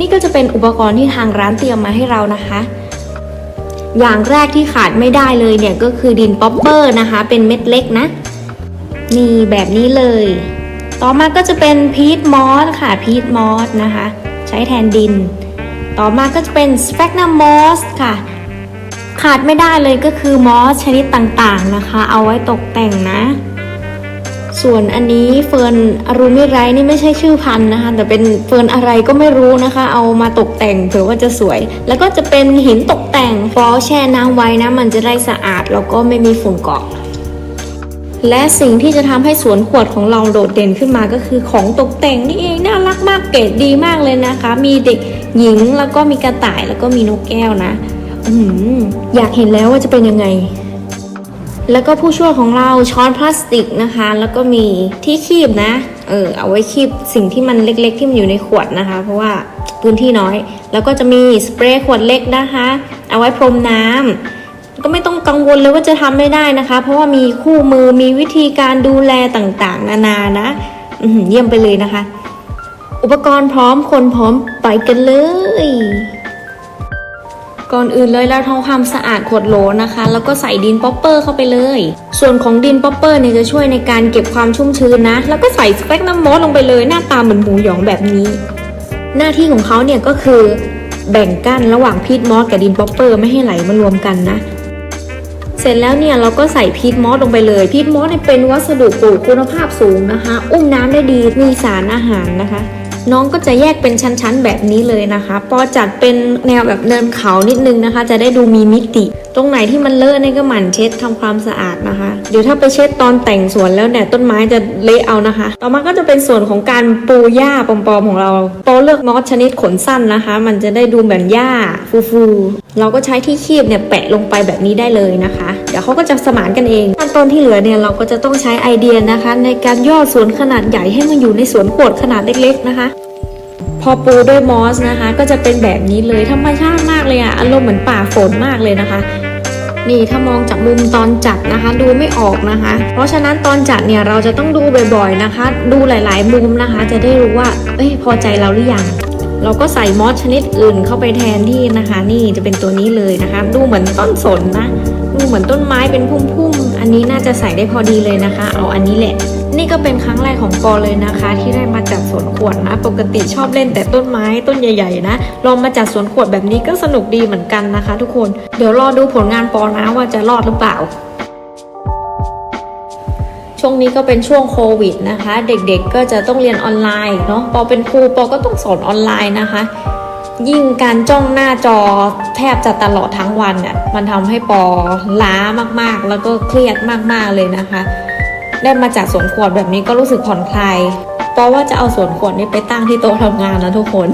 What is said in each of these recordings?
นี่ก็จะเป็นอุปกรณ์ที่ทางร้านเตรียมมาให้เรานะคะ อย่างแรกที่ขาดไม่ได้เลยเนี่ยก็คือดินป๊อปเปอร์นะคะ เป็นเม็ดเล็กนะ นี่แบบนี้เลย ต่อมาก็จะเป็นพีทมอสค่ะพีทมอสนะคะ ใช้แทนดิน ต่อมาก็จะเป็นสเปกนัมมอสค่ะขาดไม่ได้เลยก็คือมอสชนิดต่างๆนะคะ เอาไว้ตกแต่งนะ ส่วนอันนี้เฟิร์นอรูมิไรนี่ไม่ใช่ชื่อพันธุ์นะคะ แต่เป็นเฟิร์นอะไรก็ไม่รู้นะคะ เอามาตกแต่งเผื่อว่าจะสวย แล้วก็จะเป็นหินตกแต่งฟอแช่น้ำไว้นะ มันจะได้สะอาดแล้วก็ไม่มีฝุ่นเกาะและสิ่งที่จะทำให้สวนขวดของเราโดดเด่นขึ้นมาก็คือของตกแต่งนี่เองน่ารักมากเก๋ดีมากเลยนะคะ มีเด็กหญิงแล้วก็มีกระต่ายแล้วก็มีนกแก้วนะ อือยากเห็นแล้วว่าจะเป็นยังไง แล้วก็ผู้ช่วยของเราช้อนพลาสติกนะคะ แล้วก็มีที่คีบนะ เออเอาไว้คีบสิ่งที่มันเล็กๆ ที่มันอยู่ในขวดนะคะ เพราะว่าพื้นที่น้อย แล้วก็จะมีสเปรย์ขวดเล็กนะคะ เอาไว้พรมน้ำก็ไม่ต้องกังวลเลยว่าจะทำไม่ได้นะคะ เพราะว่ามีคู่มือมีวิธีการดูแลต่างๆ นานานะเยี่ยมไปเลยนะคะ อุปกรณ์พร้อมคนพร้อมไปกันเลย ก่อนอื่นเลยเราทำความสะอาดขวดโหลนะคะ แล้วก็ใส่ดินป๊อปเปอร์เข้าไปเลย ส่วนของดินป๊อปเปอร์เนี่ยจะช่วยในการเก็บความชุ่มชื้นนะ แล้วก็ใส่สเปกน้ำมอสลงไปเลย หน้าตาเหมือนหมูหยองแบบนี้ หน้าที่ของเขาเนี่ยก็คือแบ่งกั้นระหว่างพีทมอสกับดินป๊อปเปอร์ไม่ให้ไหลมารวมกันนะ เสร็จแล้วเนี่ยเราก็ใส่พีทมอสลงไปเลย พีทมอสเนี่ยเป็นวัสดุปลูกคุณภาพสูงนะคะ อุ้มน้ำได้ดีมีสารอาหารนะคะ น้องก็จะแยกเป็นชั้นๆ แบบนี้เลยนะคะ พอจัดเป็นแนวแบบเนินเขานิดนึงนะคะ จะได้ดูมีมิติ ตรงไหนที่มันเลอะเนี่ยก็หมั่นเช็ดทำความสะอาดนะคะ เดี๋ยวถ้าไปเช็ดตอนแต่งสวนแล้วเนี่ยต้นไม้จะเละเอานะคะ ต่อมาก็จะเป็นส่วนของการปูหญ้าปลอมๆของเราโปเลือกมอสชนิดขนสั้นนะคะ มันจะได้ดูเหมือนหญ้าฟูๆเราก็ใช้ที่คีบเนี่ยแปะลงไปแบบนี้ได้เลยนะคะ เดี๋ยวเขาก็จะสมานกันเองขั้นตอนที่เหลือเนี่ยเราก็จะต้องใช้ไอเดียนะคะ ในการย่อสวนขนาดใหญ่ให้มันอยู่ในสวนขวดขนาดเล็ก ๆนะคะ พอปูด้วยมอสนะคะ ก็จะเป็นแบบนี้เลยธรรมชาติมากเลยอะอารมณ์เหมือนป่าฝนมากเลยนะคะนี่ถ้ามองจากมุมตอนจัดนะคะ ดูไม่ออกนะคะ เพราะฉะนั้นตอนจัดเนี่ยเราจะต้องดูบ่อยๆนะคะ ดูหลายๆมุมนะคะ จะได้รู้ว่าเอ้ยพอใจเราหรือยัง เราก็ใส่มอสชนิดอื่นเข้าไปแทนที่นะคะ นี่จะเป็นตัวนี้เลยนะคะ ดูเหมือนต้นสนนะ ดูเหมือนต้นไม้เป็นพุ่มๆ อันนี้น่าจะใส่ได้พอดีเลยนะคะ เอาอันนี้แหละ นี่ก็เป็นครั้งแรกของปอเลยนะคะ ที่ได้มาจัดสวนขวดนะ ปกติชอบเล่นแต่ต้นไม้ต้นใหญ่ๆนะ ลองมาจัดสวนขวดแบบนี้ก็สนุกดีเหมือนกันนะคะ ทุกคน เดี๋ยวรอดูผลงานปอนะว่าจะรอดหรือเปล่าช่วงนี้ก็เป็นช่วงโควิดนะคะ เด็กๆก็จะต้องเรียนออนไลน์เนาะปอเป็นครูปอก็ต้องสอนออนไลน์นะคะ ยิ่งการจ้องหน้าจอแทบจะตลอดทั้งวันเนี่ยมันทำให้ปอล้ามากๆ แล้วก็เครียดมากๆเลยนะคะ ได้มาจากสวนขวดแบบนี้ก็รู้สึกผ่อนคลายเพราะว่าจะเอาสวนขวดนี้ไปตั้งที่โต๊ะทำงานนะทุกคน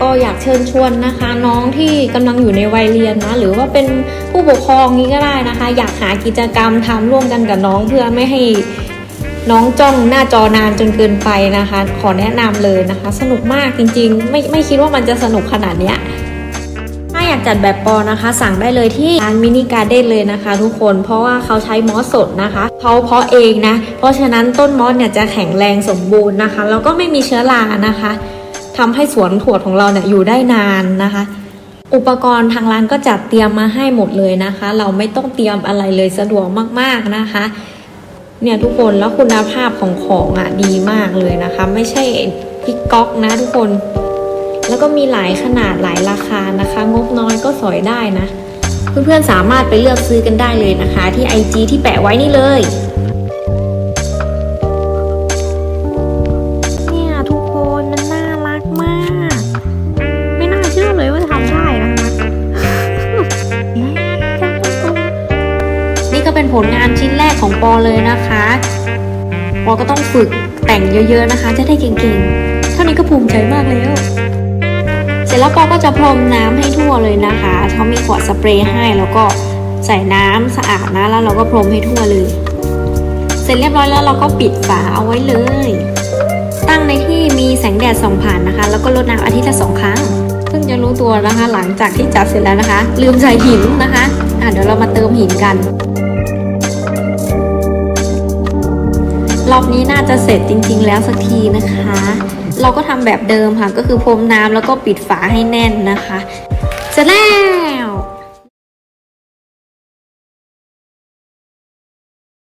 ก็อยากเชิญชวนนะคะ น้องที่กำลังอยู่ในวัยเรียนนะ หรือว่าเป็นผู้ปกครองนี้ก็ได้นะคะ อยากหากิจกรรมทำร่วมกันกับน้องเพื่อไม่ให้ น้องจ้องหน้าจอนานจนเกินไปนะคะ ขอแนะนำเลยนะคะ สนุกมากจริงๆ ไม่ไม่คิดว่ามันจะสนุกขนาดเนี้ยถ้าอยากจัดแบบปอนะคะ สั่งได้เลยที่ร้านมินิการ์เด้นเลยนะคะ ทุกคนเพราะว่าเขาใช้มอสสดนะคะเขาเพาะเองนะ เพราะฉะนั้นต้นมอสเนี่ยจะแข็งแรงสมบูรณ์นะคะ แล้วก็ไม่มีเชื้อรานะคะทำให้สวนถั่วของเราเนี่ยอยู่ได้นานนะคะอุปกรณ์ทางร้านก็จัดเตรียมมาให้หมดเลยนะคะ เราไม่ต้องเตรียมอะไรเลยสะดวกมากๆนะคะ เนี่ยทุกคนแล้วคุณภาพของของอะดีมากเลยนะคะ ไม่ใช่พิกก๊อกนะทุกคน แล้วก็มีหลายขนาดหลายราคานะคะ งบน้อยก็สอยได้นะ เพื่อนๆสามารถไปเลือกซื้อกันได้เลยนะคะ ที่ IG ที่แปะไว้นี่เลย เป็นผลงานชิ้นแรกของปอเลยนะคะปอก็ต้องฝึกแต่งเยอะๆนะคะ จะได้เก่งๆ เท่านี้ก็ภูมิใจมากแล้ว เสร็จแล้วปอก็จะพรมน้ำให้ทั่วเลยนะคะเขามีขวดสเปรย์ให้แล้วก็ใส่น้ำสะอาดนะแล้วเราก็พรมให้ทั่วเลย เสร็จเรียบร้อยแล้วเราก็ปิดฝาเอาไว้เลย ตั้งในที่มีแสงแดดส่องผ่านนะคะ แล้วก็รดน้ำอาทิตย์ละสองครั้งเพิ่งจะรู้ตัวนะคะ หลังจากที่จัดเสร็จแล้วนะคะ ลืมใส่หินนะคะอะเดี๋ยวเรามาเติมหินกัน รอบนี้น่าจะเสร็จจริง ๆ แล้วสักทีนะคะ เราก็ทำแบบเดิมค่ะ ก็คือพรมน้ำแล้วก็ปิดฝาให้แน่นนะคะ เสร็จแล้ว